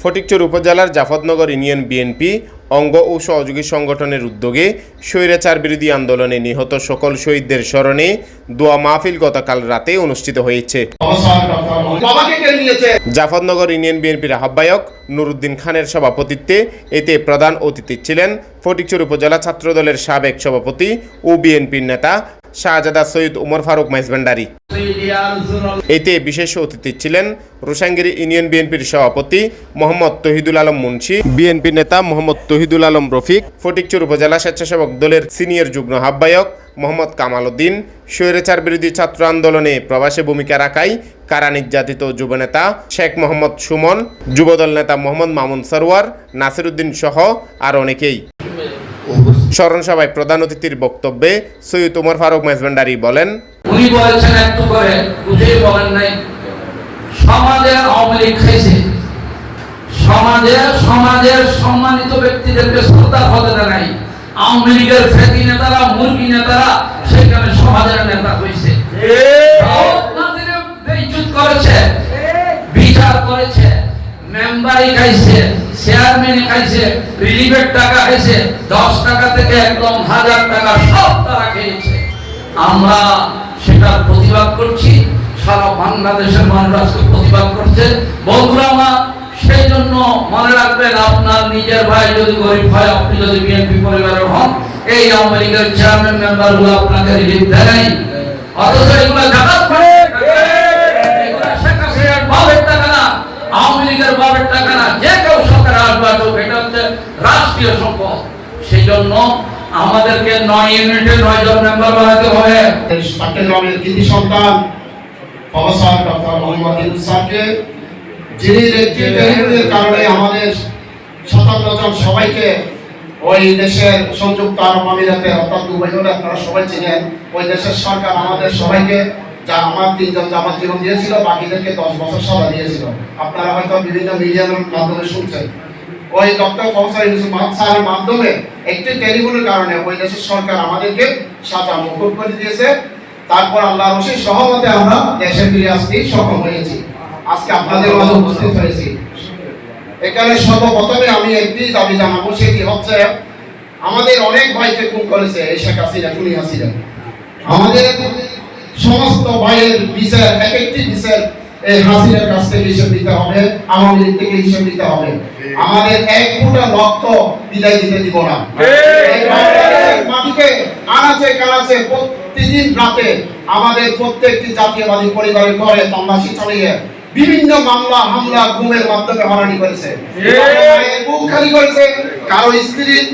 ফটিকচর উপজেলার Zafarnagar union BNP অঙ্গ ও সহযোগী সংগঠনের উদ্যোগে স্বৈরাচার বিরোধী আন্দোলনে নিহত সকল শহীদদের স্মরণে দোয়া মাহফিল গতকাল রাতে অনুষ্ঠিত হয়েছে। জাফরনগর ইউনিয়ন বিএনপির আহ্বায়ক নুরুদ্দিন খানের সভাপতিত্বে এতে প্রধান অতিথি ছিলেন ফটিকচর উপজেলা ছাত্রদলের সাবেক সভাপতি ও বিএনপির নেতা শাহজাদা সৈয়দ উমর ফারুক মাইজভান্ডারি এতে বিশেষ অতিথি ছিলেন রোসাঙ্গিরি ইউনিয়ন বিএনপির সভাপতি মোহাম্মদ তহিদুল আলম মুন্সি, বিএনপি নেতা মোহাম্মদ তহিদুল আলম রফিক, ফটিকচুর উপজেলা স্বেচ্ছাসেবক দলের সিনিয়র যুগ্ম আহ্বায়ক মোহাম্মদ কামাল উদ্দিন, স্বৈরাচার বিরোধী ছাত্র আন্দোলনে প্রবাসী ভূমিকা রাখাই কারা নির্যাতিত যুবনেতা শেখ মোহাম্মদ সুমন, যুবদল নেতা মোহাম্মদ মামুন সরওয়ার, নাসিরুদ্দিন সহ আর অনেকেই। স্মরণ সভায় প্রধান অতিথির বক্তব্যে সৈয়দ উমর ফারুক মেজভান্ডারি বলেন উনি বলেছেন একটু করে বুঝেই বলেন নাই। সমাজে আওয়ামী লীগ খাইছে সমাজে সমাজের সম্মানিত ব্যক্তিদেরকে শ্রদ্ধা হতে নাই। আওয়ামী লীগের নেতারা মুরগি নেতারা সেখানে সমাজের নেতা হয়েছে। করেছে। বিচার করেছে। মেম্বারই খাইছে চেয়ারম্যানই খাইছে, রিলিফের টাকা খাইছে, দশ টাকা থেকে একদম হাজার টাকা সব তারা খেয়েছে। আমরা সেটার প্রতিবাদ করছি, সারা বাংলাদেশের মানুষ প্রতিবাদ করছে। বন্ধুরা আমার, সেই জন্য মনে রাখবেন, আপনার নিজের ভাই যদি গরিব হয়, আপনি যদি বিএনপি পরিবারের হন, এই আওয়ামী লীগের চেয়ারম্যান মেম্বারগুলো আপনাকে রিলিফ দেয় নাই। অথচ এগুলো রাষ্ট্রীয় সম্পদ। সেই জন্য আমাদেরকে নয় ইউনিটে নয় জন মেম্বার বানাতে হবে। কৃতি সন্তান, প্রফেসর ডক্টর মোহাম্মদ যিনি টেলিভিশনের কারণে আমাদের সাতান্ন জন সবাইকে ওই দেশের সংযুক্ত আরব আমিরাতে, অর্থাৎ দুবাই হলে আপনারা সবাই চিনেন, ওই দেশের সরকার আমাদের সবাইকে যা আমার তিনজন জীবন দিয়েছিল, বাকিদেরকে দশ বছর সাজা দিয়েছিল। আপনারা হয়তো বিভিন্ন মিডিয়ার মাধ্যমে শুনছেন। ওই ডক্টর প্রফেসর ইউনুস স্যারের মাধ্যমে একটি টেলিফোনের কারণে ওই দেশের সরকার আমাদেরকে সাজা মুকুব করে দিয়েছে। তারপর আল্লাহর অশেষ সহমতে আমরা দেশে ফিরে আসতে সক্ষম হয়েছি। আজকে আপনাদের মাঝে উপস্থিত হয়েছি। এখানে সর্বপ্রথমে আমি একটি দাবি জানাব, সেটি হচ্ছে আমাদের অনেক ভাইকে খুন করেছে এই শেখ হাসিনা, খুনি হাসিনা। আমাদের সমস্ত ভাইয়ের বিচার, এক একটি বিচার এই হাসিনার কাছ থেকে হিসেব দিতে হবে আওয়ামী লীগ থেকে হিসেব দিতে হবে। আমাদের এক ফুটা রক্ত বিদায় দিতে দিব না। মাটিকে আনাচে কানাচে প্রতিদিন রাতে আমাদের প্রত্যেকটি জাতীয়বাদী পরিবারের ঘরে তল্লাশি চালিয়ে বিভিন্ন মামলা হামলা গুমের মাধ্যমে হরানি করেছে। বুক খালি করেছে কারও স্ত্রীর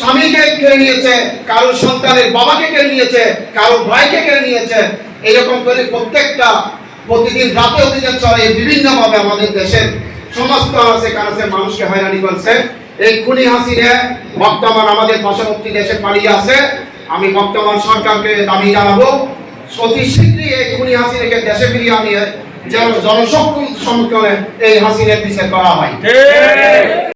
স্বামীকে কেড়ে নিয়েছে কারও সন্তানের বাবাকে কেড়ে নিয়েছে কারও ভাইকে কেড়ে নিয়েছে। এরকম করে প্রত্যেকটা প্রতিদিন রাতে অভিযান চলে বিভিন্ন ভাবে আমাদের দেশের সমস্ত আছে কাছে মানুষকে হয়রানি করছে। এই খুনি হাসিনে বর্তমান আমাদের পার্শ্ববর্তী দেশে পালিয়ে আছে আমি বর্তমান সরকারকে দাবি জানাব, অতি শীঘ্রই এই খুনি হাসিনাকে দেশে ফিরিয়ে আনিয়ে যেন জনসম্মুখে এই হাসিনের বিচার করা হয়।